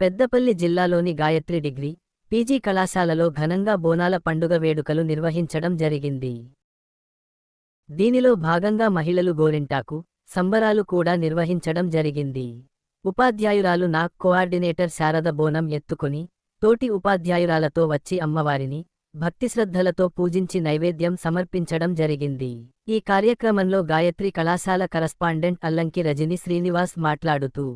పెద్దపల్లి జిల్లాలోని Gayatri degree PG కళాశాలలో ఘనంగా బోనాల పండుగ వేడుకలు నిర్వహించడం జరిగింది. దీనిలో భాగంగా మహిళలు గోరింటాకు సంబరాలు కూడా నిర్వహించడం జరిగింది. ఉపాధ్యాయురాలు నాక్ కోఆర్డినేటర్ శారద బోనం ఎత్తుకుని తోటి ఉపాధ్యాయురాలతో వచ్చి అమ్మవారిని భక్తిశ్రద్ధలతో పూజించి నైవేద్యం సమర్పించడం జరిగింది. ఈ కార్యక్రమంలో గాయత్రి కళాశాల కరస్పాండెంట్ అల్లంకి రజని శ్రీనివాస్ మాట్లాడుతూ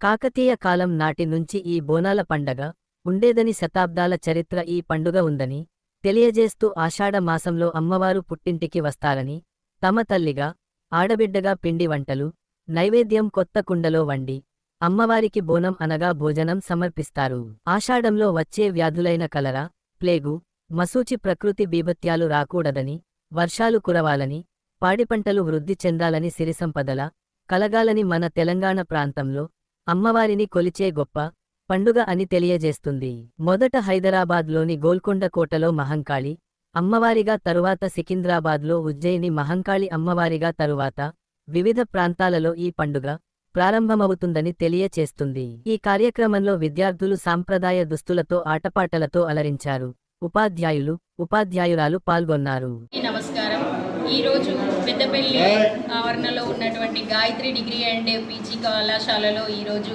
కాకతీయ కాలం నాటి నుంచి ఈ బోనాల పండగ ఉండేదని శతాబ్దాల చరిత్ర ఈ పండుగ ఉందని తెలియజేస్తూ ఆషాఢ మాసంలో అమ్మవారు పుట్టింటికి వస్తారని తమ తల్లిగా ఆడబిడ్డగా పిండి వంటలు నైవేద్యం కొత్త కుండలో వండి అమ్మవారికి బోనం అనగా భోజనం సమర్పిస్తారు. ఆషాఢంలో వచ్చే వ్యాధులైన కలరా ప్లేగు మసూచి ప్రకృతి బీభత్యాలు రాకూడదని వర్షాలు కురవాలని పాడిపంటలు వృద్ధి చెందాలని సిరిసంపదల కలగాలని మన తెలంగాణ ప్రాంతంలో అమ్మవారిని కొలిచే గొప్ప పండుగ అని తెలియజేస్తుంది. మొదట హైదరాబాద్లోని గోల్కొండ కోటలో మహంకాళి అమ్మవారిగా తరువాత సికింద్రాబాద్లో ఉజ్జయిని మహంకాళి అమ్మవారిగా తరువాత వివిధ ప్రాంతాలలో ఈ పండుగ ప్రారంభమవుతుందని తెలియచేస్తుంది. ఈ కార్యక్రమంలో విద్యార్థులు సాంప్రదాయ దుస్తులతో ఆటపాటలతో అలరించారు. ఉపాధ్యాయులు ఉపాధ్యాయురాలు పాల్గొన్నారు. ఈరోజు పెద్దపల్లి ఆవరణలో ఉన్నటువంటి గాయత్రి డిగ్రీ అండ్ పీజీ కళాశాలలో ఈరోజు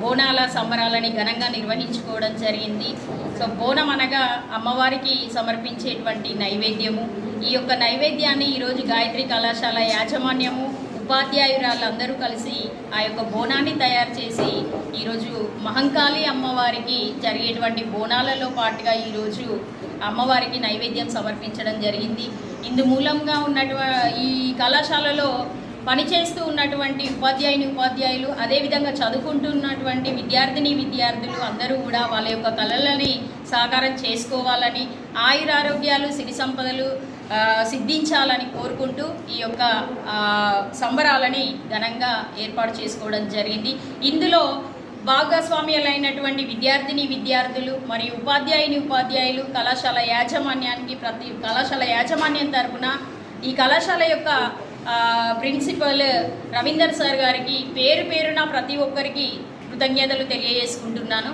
బోనాల సంబరాలని ఘనంగా నిర్వహించుకోవడం జరిగింది. సో బోనం అనగా అమ్మవారికి సమర్పించేటువంటి నైవేద్యము. ఈ యొక్క నైవేద్యాన్ని ఈరోజు గాయత్రి కళాశాల యాజమాన్యము ఉపాధ్యాయురాళ్ళందరూ కలిసి ఆ యొక్క బోనాన్ని తయారు చేసి ఈరోజు మహంకాళి అమ్మవారికి జరిగేటువంటి బోనాలలో పాటుగా ఈరోజు అమ్మవారికి నైవేద్యం సమర్పించడం జరిగింది. ఇందు మూలంగా ఉన్నటువంటి ఈ కళాశాలలో పనిచేస్తూ ఉన్నటువంటి ఉపాధ్యాయుని ఉపాధ్యాయులు అదేవిధంగా చదువుకుంటున్నటువంటి విద్యార్థిని విద్యార్థులు అందరూ కూడా వాళ్ళ యొక్క కళలని సాకారం చేసుకోవాలని ఆయురారోగ్యాలు సిరి సంపదలు సిద్ధించాలని కోరుకుంటూ ఈ యొక్క సంబరాలని ఘనంగా ఏర్పాటు చేసుకోవడం జరిగింది. ఇందులో భాగస్వామ్యాలైనటువంటి విద్యార్థిని విద్యార్థులు మరియు ఉపాధ్యాయుని ఉపాధ్యాయులు కళాశాల యాజమాన్యానికి ప్రతి కళాశాల యాజమాన్యం తరపున ఈ కళాశాల యొక్క ప్రిన్సిపల్ రవీందర్ సార్ గారికి పేరు పేరున ప్రతి ఒక్కరికి కృతజ్ఞతలు తెలియజేసుకుంటున్నాను.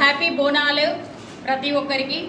హ్యాపీ బోనాలు ప్రతి ఒక్కరికి.